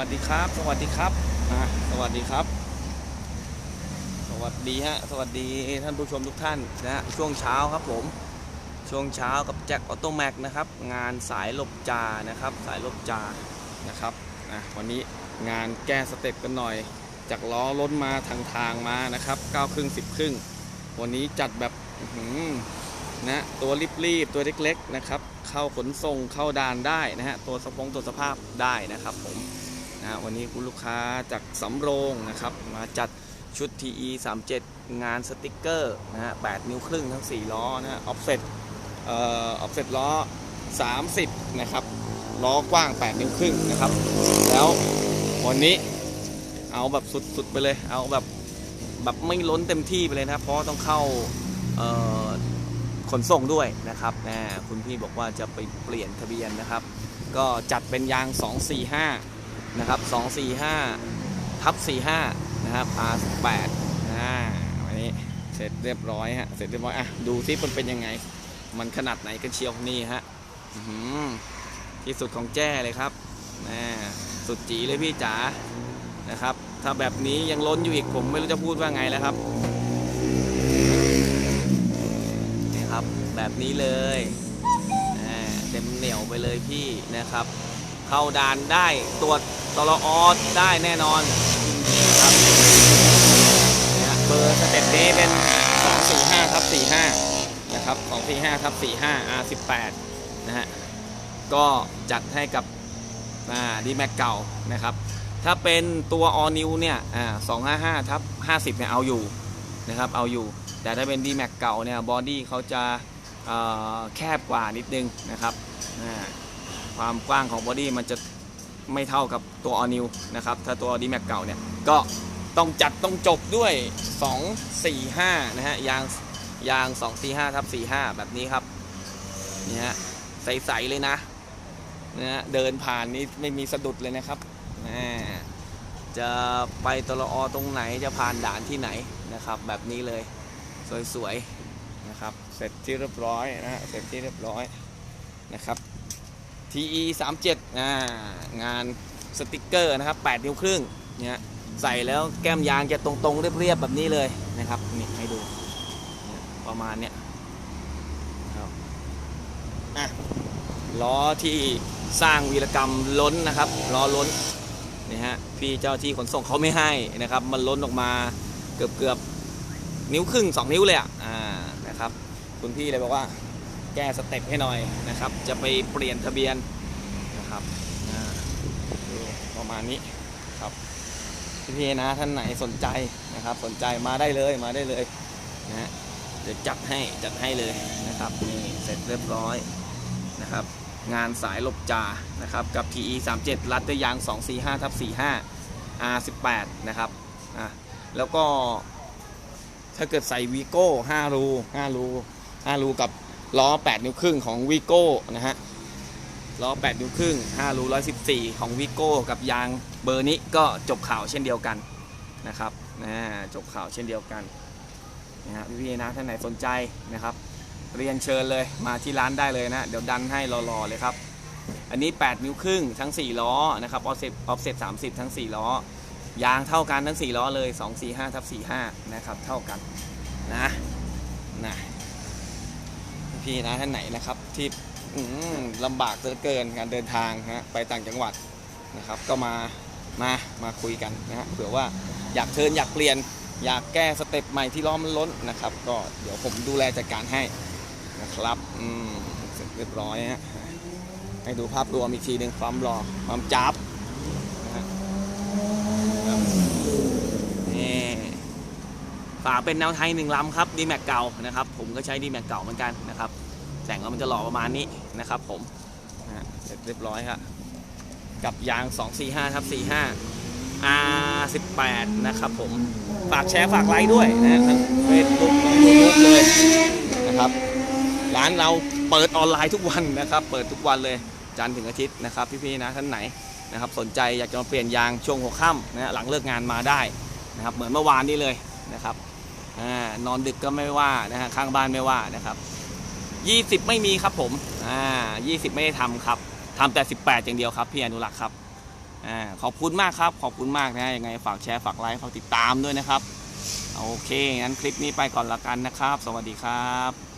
วัสดีครับ สวัสดีครับอ่าสวัสดีครับ สวัสดีฮะ สวัสดีท่านผู้ชมทุกท่านนะฮะ ช่วงเช้าครับผม ช่วงเช้ากับแจ็คออโตแม็กนะครับ งานสายลบจา นะครับ สายลบจา นะครับอะวันนี้งานแก้สเต็ปกันหน่อย จากล้อล้นมาทางทางมานะครับ9ครึ่ง10ครึ่ง วันนี้จัดแบบนะตัวรีบๆ ตัวเล็กๆ นะครับ เข้าขนส่งเข้าด่านได้นะฮะ ตัวสปงตัวสภาพได้นะครับผม นะวันนี้คุณลูกค้าจากสำโรงนะครับ มาจัดชุด TE 37 งานสติกเกอร์นะฮะ8นิ้วครึ่งทั้ง 4 ล้อนะฮะออฟเซ็ตเอ่อออฟเซ็ตล้อ 30 นะครับ ล้อกว้าง 8 นิ้วครึ่งนะครับ แล้ววันนี้เอาแบบสุดๆไปเลย เอาแบบแบบไม่ล้นเต็มที่ไปเลยนะเพราะต้องเข้าเอ่อขนส่งด้วยนะครับนะคุณพี่บอกว่าจะไปเปลี่ยนทะเบียนนะครับ ก็จัดเป็นยาง 245 นะครับ 245 ทับ 45 นะครับ R18 อ่าวันนี้เสร็จเรียบร้อยฮะ เสร็จเรียบร้อย อะ ดูซิมันเป็นยังไง มันขนาดไหนกันเชียวนี่ฮะอื้อหือที่สุดของแจ้เลยครับนะสุดจีเลยพี่จ๋า นะครับ ถ้าแบบนี้ยังล้นอยู่อีกผมไม่รู้จะพูดว่าไงแล้วครับ นี่ครับ แบบนี้เลยอ่าเต็มเหนียวไปเลยพี่นะครับ เข้าด่านได้ตรวจตลออได้แน่นอนครับเบอร์สเต็ปนี้เป็น 245ทับ45 นะครับ 245ทับ45 R18 นะฮะก็จัดให้กับดีแม็กเก่านะครับ ถ้าเป็นตัว all new เนี่ยอ่า255ทับ50 เนี่ยเอาอยู่นะครับเอาอยู่ แต่ถ้าเป็น d m a x เก่าเนี่ยบอดี้เขาจะแคบกว่านิดนึงนะครับอ่า ความกว้างของบอดี้มันจะไม่เท่ากับตัว all new นะครับ ถ้าตัว d m a x เก่าเนี่ย ก็ต้องจัดต้องจบด้วย 245 นะฮะ ยางยาง 245ทับ45 แบบนี้ครับ นี่ฮะ ใส ๆ เลยนะนะฮะเดินผ่านนี้ไม่มีสะดุดเลยนะครับอ่าจะไปตลออตรงไหนจะผ่านด่านที่ไหนนะครับ แบบนี้เลยสวย ๆ นะครับ เสร็จที่เรียบร้อยนะฮะเสร็จที่เรียบร้อยนะครับ TE 37อ่างานสติกเกอร์นะครับ8นิ้วครึ่งเนี่ยใส่แล้วแก้มยางจะตรงๆ เรียบๆแบบนี้เลยนะครับนี่ให้ดูประมาณเนี้ยครับอะล้อที่สร้างวีรกรรมล้นนะครับล้อล้นนี่ฮะพี่เจ้าที่ขนส่งเขาไม่ให้นะครับ มันล้นออกมาเกือบเกือบนิ้วครึ่ง 2 นิ้วเลยอะอ่านะครับ คุณพี่เลยบอกว่า แก้สเต็ปให้หน่อยนะครับ จะไปเปลี่ยนทะเบียนนะครับประมาณนี้ครับพี่ๆนะท่านไหนสนใจนะครับ สนใจมาได้เลยมาได้เลยนะฮะเดี๋ยวจัดให้จัดให้เลยนะครับนี่เสร็จเรียบร้อยนะครับ งานสายหลบจานะครับกับ PE 37รัดด้วยยาง 245ทับ45 R18 นะครับอะแล้วก็ถ้าเกิดใส่วีโก้5รู5รู5รูกับ ล้อ 8 นิ้วครึ่งของวีโก้นะฮะล้อ 8 นิ้วครึ่ง5รู114 ของวีโก้กับยางเบอร์นี้ก็จบข่าวเช่นเดียวกันนะครับนะจบข่าวเช่นเดียวกันนะฮะพี่ๆนะท่านไหนสนใจนะครับ เรียนเชิญเลยมาที่ร้านได้เลยนะเดี๋ยวดันให้รอๆเลยครับ อันนี้ 8 นิ้วครึ่งทั้ง 4 ล้อนะครับออฟเซ็ตออฟเซ็ต30 ทั้ง 4 ล้อยางเท่ากันทั้ง 4 ล้อเลย 2 4 5ทับ45 นะครับ เท่ากันนะนะ พี่นะท่านไหนนะครับ ที่ลำบากเหลือเกินการเดินทางฮะไปต่างจังหวัดนะครับ ก็มามามาคุยกันนะฮะเผื่อว่าอยากเทิร์นอยากเปลี่ยน อยากแก้สเต็ปใหม่ที่ล้อมันล้นนะครับ ก็เดี๋ยวผมดูแลจัดการให้นะครับอืมเสร็จเรียบร้อยฮะให้ดูภาพรวมอีกทีหนึ่งความหล่อความจับนะฮะครับนี่ ฝาเป็นแนวไทยหนึ่งลำครับดีแม็กเก่านะครับ ผมก็ใช้ดีแม็กเก่าเหมือนกันนะครับแต่งแล้วมันจะหล่อประมาณนี้นะครับผมเสร็จเรียบร้อยครับกับยาง 245ทับ45 R18 นะครับผมฝากแชร์ฝากไลค์ด้วยนะฮะเฟซบุ๊กยูทูบเลยนะครับร้านเราเปิดออนไลน์ทุกวันนะครับ เปิดทุกวันเลยจันทร์ถึงอาทิตย์นะครับ พี่ๆนะท่านไหนนะครับสนใจอยากจะมาเปลี่ยนยางช่วงหัวค่ำนะหลังเลิกงานมาได้นะครับเหมือนเมื่อวานนี้เลยนะครับ นอนดึกก็ไม่ว่านะฮะข้างบ้านไม่ว่านะครับ20ไม่มีครับผมอ่า20ไม่ได้ทำครับทำแต่18อย่างเดียวครับพี่อนุรักษ์ครับอ่าขอบคุณมากครับขอบคุณมากนะยังไงฝากแชร์ฝากไลค์ฝากติดตามด้วยนะครับ โอเคงั้นคลิปนี้ไปก่อนละกันนะครับ สวัสดีครับ